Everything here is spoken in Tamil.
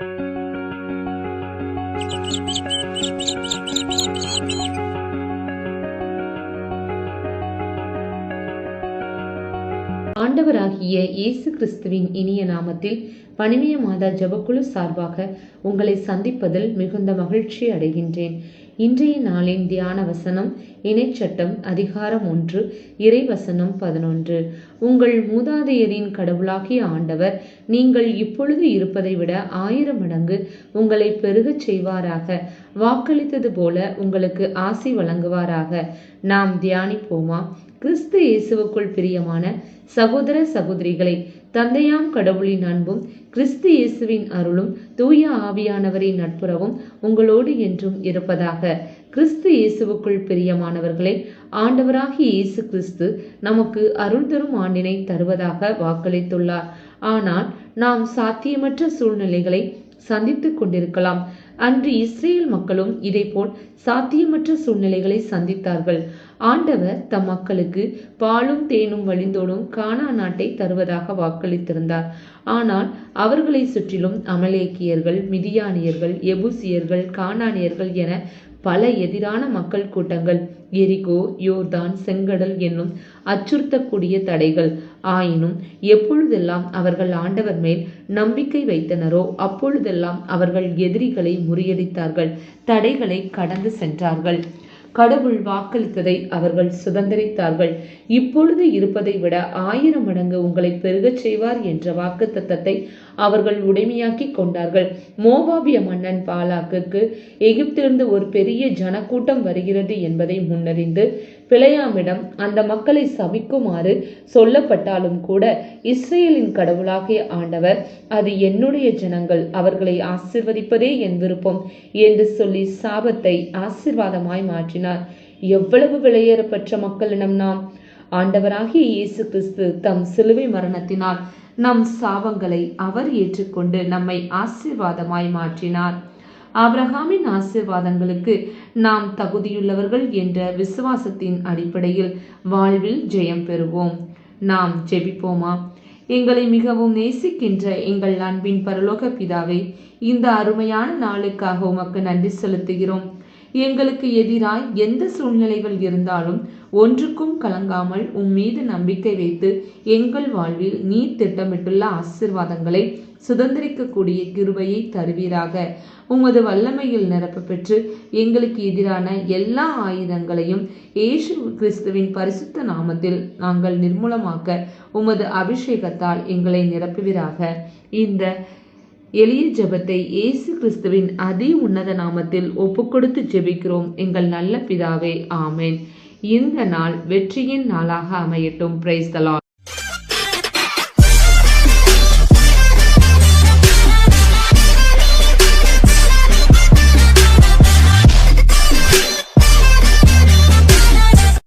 Música ஆண்டவராகிய இயேசு கிறிஸ்துவின் இனிய நாமத்தில் பனிமய மாதா ஜபக்குழு சார்பாக உங்களை சந்திப்பதில் மிகுந்த மகிழ்ச்சி அடைகின்றேன். இன்றைய நாளின் தியான வசனம் இணைச்சட்டம் அதிகாரம் ஒன்று இறைவசனம் பதினொன்று. உங்கள் மூதாதையரின் கடவுளாகிய ஆண்டவர் நீங்கள் இப்பொழுது இருப்பதை விட ஆயிரம் மடங்கு உங்களை பெருகச் செய்வாராக. வாக்களித்தது போல உங்களுக்கு ஆசி வழங்குவாராக. நாம் தியானிப்போமா? கிறிஸ்து இயேசுவுக்குள் பிரியமான சகோதர சகோதரிகளை தந்தையாம் கடவுளின் அன்பும் கிறிஸ்து இயேசுவின் அருளும் தூய ஆவியானவரின் நட்புறவும் உங்களோடு என்றும் இருப்பதாக கிறிஸ்து இயேசுவுக்குள் பிரியமானவர்களே ஆண்டவராகிய இயேசு கிறிஸ்து நமக்கு அருள் தரும் ஆண்டினை தருவதாக வாக்களித்துள்ளார். ஆனால் நாம் சாத்தியமற்ற சூழ்நிலைகளை சந்தித்துக் கொண்டிருக்கலாம். அன்று இஸ்ரேல் மக்களும் இதேபோல் சாத்தியமற்ற சூழ்நிலைகளை சந்தித்தார்கள். ஆண்டவர் தம் மக்களுக்கு பாலும் தேனும் வழிந்தோடும் கானா நாட்டை தருவதாக வாக்களித்திருந்தார். ஆனால் அவர்களை சுற்றிலும் அமலேக்கியர்கள் மிதியானியர்கள் எபூசியர்கள் கானானியர்கள் என பல எதிரான மக்கள் கூட்டங்கள். எரிகோ யோர்தான் செங்கடல் என்னும் அச்சுறுத்தக்கூடிய தடைகள். ஆயினும் எப்பொழுதெல்லாம் அவர்கள் ஆண்டவர் மேல் நம்பிக்கை வைத்தனரோ அப்பொழுதெல்லாம் அவர்கள் எதிரிகளை முறியடித்தார்கள். தடைகளை கடந்து சென்றார்கள். கடவுள் வாக்களித்ததை அவர்கள் சுதந்திரித்தார்கள். இப்பொழுது இருப்பதை விட ஆயிரம் மடங்கு உங்களை பெருகச் செய்வார் என்ற வாக்கு தத்தத்தை அவர்கள் உடைமையாக்கி கொண்டார்கள். மோவாபிய மன்னன் பாலாக்குக்கு எகிப்திலிருந்து ஒரு பெரிய ஜனக்கூட்டம் வருகிறது என்பதை முன்னறிந்து பிழையாமிடம் அந்த மக்களை சபிக்குமாறு சொல்லப்பட்டாலும் கூட இஸ்ரேலின் கடவுளாகிய ஆண்டவர் அது என்னுடைய ஜனங்கள் அவர்களை ஆசிர்வதிப்பதே என் விருப்பம் என்று சொல்லி சாபத்தை ஆசிர்வாதமாய் மாற்றினார். எவ்வளவு விலையேறப்பட்ட மக்களிடம் நாம் ஆண்டவராகிய இயேசு கிறிஸ்து தம் சிலுவை மரணத்தினால் நம் சாபங்களை அவர் ஏற்றுக்கொண்டு நம்மை ஆசிர்வாதமாய் மாற்றினார். ஆபிரகாமின் ஆசிர்வாதங்களுக்கு நாம் தகுதியுள்ளவர்கள் என்ற விசுவாசத்தின் அடிப்படையில் வாழ்வில் ஜெயம் பெறுவோம். நாம் ஜெபிப்போமா? எங்களை மிகவும் நேசிக்கின்ற எங்கள் அன்பின் பரலோக பிதாவை இந்த அருமையான நாளுக்காக உமக்கு நன்றி செலுத்துகிறோம். எங்களுக்கு எதிராய் எந்த சூழ்நிலைகள் இருந்தாலும் ஒன்றுக்கும் கலங்காமல் உம்மீது நம்பிக்கை வைத்து எங்கள் வாழ்வில் நீ திட்டமிட்டுள்ள ஆசிர்வாதங்களை சுதந்திரிக்கக்கூடிய கிருபையை தருவீராக. உமது வல்லமையில் நிரப்ப பெற்று எங்களுக்கு எதிரான எல்லா ஆயுதங்களையும் ஏசு கிறிஸ்துவின் பரிசுத்த நாமத்தில் நாங்கள் நிர்மூலமாக்க உமது அபிஷேகத்தால் எங்களை நிரப்புவீராக. இந்த எளிய ஜெபத்தை இயேசு கிறிஸ்துவின் அதி உன்னத நாமத்தில் ஒப்புக்கொடுத்து ஜெபிக்கிறோம். எங்கள் நல்ல பிதாவே ஆமேன். இந்த நாள் வெற்றியின் நாளாக அமையட்டும். பிரைஸ் தலா